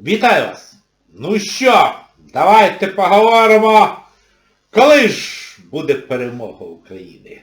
Вітаю вас! Ну що, давайте поговоримо, коли ж буде перемога України?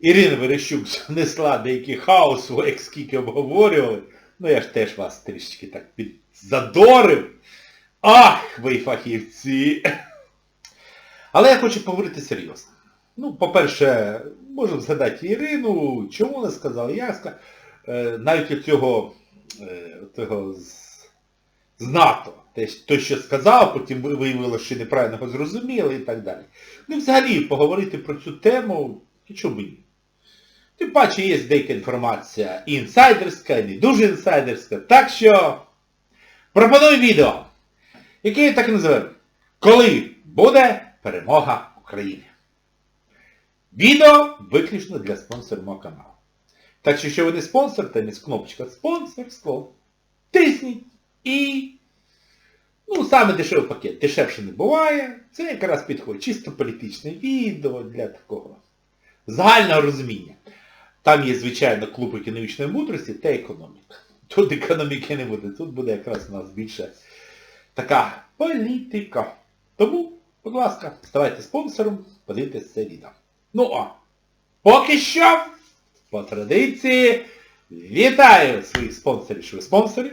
Ірина Верещук занесла деякий хаос, ви як скільки обговорювали. Ну я ж теж вас трішки так підзадорив. Ах, ви фахівці! Але я хочу поговорити серйозно. Ну, по-перше, можемо згадати Ірину, чому вона сказала, я сказав, е, навіть цього, цього з, з НАТО, те, що сказав, потім виявилося, що неправильно його зрозуміли і так далі. Ну, взагалі, поговорити про цю тему, і чому б ні? Тим паче є деяка інформація і інсайдерська, і не дуже інсайдерська. Так що пропоную відео, яке я так і називаю. Коли буде перемога України? Відео виключно для спонсорів мого каналу. Так що, якщо ви не спонсор, то не кнопочка спонсорство. Тисніть і... Ну, саме дешевий пакет. Дешевше не буває. Це якраз підходить. Чисто політичне відео для такого загального розуміння. Там є, звичайно, клуб економічної мудрості та економіка. Тут економіки не буде, тут буде якраз у нас більше така політика. Тому, будь ласка, ставайте спонсором, подивитесь це відео. Ну а поки що, по традиції, вітаю своїх спонсорів, що ви спонсорів.